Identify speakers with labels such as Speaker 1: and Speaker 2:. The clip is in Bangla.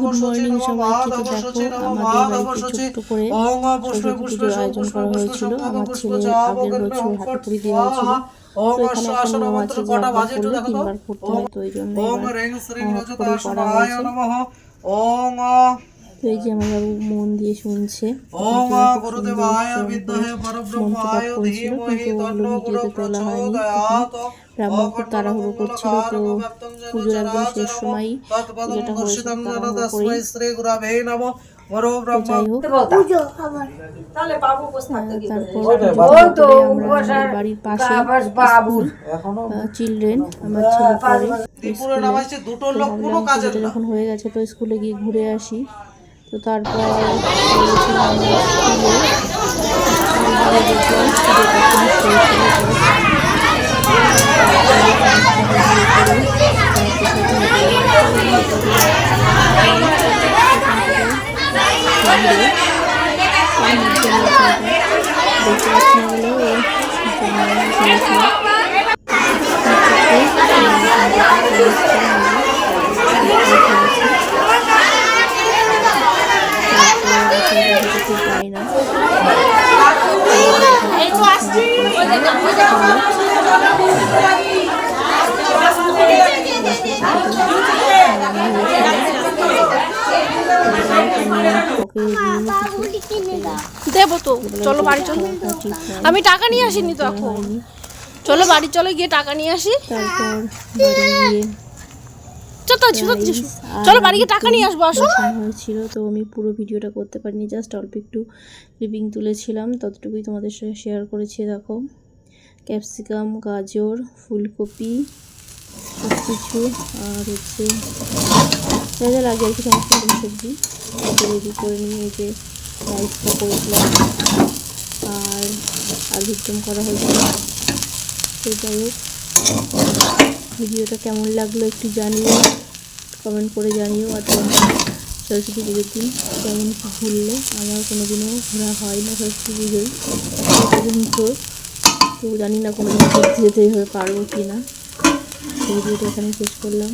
Speaker 1: গুড মর্নিং সবাইকে দেখো। আমাদের বাড়িতে ছোট্ট করে সরস্বতী পুজোর আয়োজন করা হয়েছিল। আমার ছেলে আগের বছর হাতে পুরি দেওয়া হয়েছিল তো এখানে একটা নিয়ম আছে যে একবার করলে তিনবার করতে হয় তো এই জন্য এবার করে করা হয়েছে।
Speaker 2: ওম
Speaker 1: তো এই যে আমার বাবু মন দিয়ে শুনছে ব্রাহ্মণ তাড়াহুড়ো করছিল তো পুজোর একদম শেষ সময়ই পুজোটা হয়েছে বাড়ির পাশে চিলড্রেন আমার ছেলে যখন হয়ে গেছে তো স্কুলে গিয়ে ঘুরে আসি তো তারপর গিয়েছিলাম আমরা স্কুলে স্কুলে গিয়ে দেখলাম পুজোটা finish হয়েছিল। দেখতে পাচ্ছি না বলেও ও জন্য পারি না
Speaker 3: দেবো তো চলো বাড়ি চলো। আমি টাকা নিয়ে আসিনি তো এখন। চলো বাড়ি চলো গিয়ে টাকা নিয়ে আসি।
Speaker 1: তারপর
Speaker 3: চলো চলো বাড়ি গিয়ে টাকা নিয়ে আসব আসো।
Speaker 1: হয়েছিল তো আমি পুরো ভিডিওটা করতে পারিনি জাস্ট অল্প একটু ক্লিপিং তুলেছিলাম ততটুকুই তোমাদের সাথে শেয়ার করেছি দেখো। ক্যাপসিকাম গাজর ফুলকপি সব কিছু আর হচ্ছে যা যা লাগে আর কি সমস্ত রকম সবজি। রেডি করে নিয়ে এই যে রাইসটা করেছিলাম। আর আলুর দম করা হয়েছিল। তো যাই হোক ভিডিওটা কেমন লাগল একটু জানিও। কমেন্ট করে জানিও আর সরস্বতী পুজোর দিন কেমন ঘুরলে? আমার কোনো দিনও ঘোরা হয় না সরস্বতী পুজোয়। পর্যন্ত তো জানি না কোনো দিন যেতে পারব কি না সেই ভিডিওটা এখানে শেষ করলাম।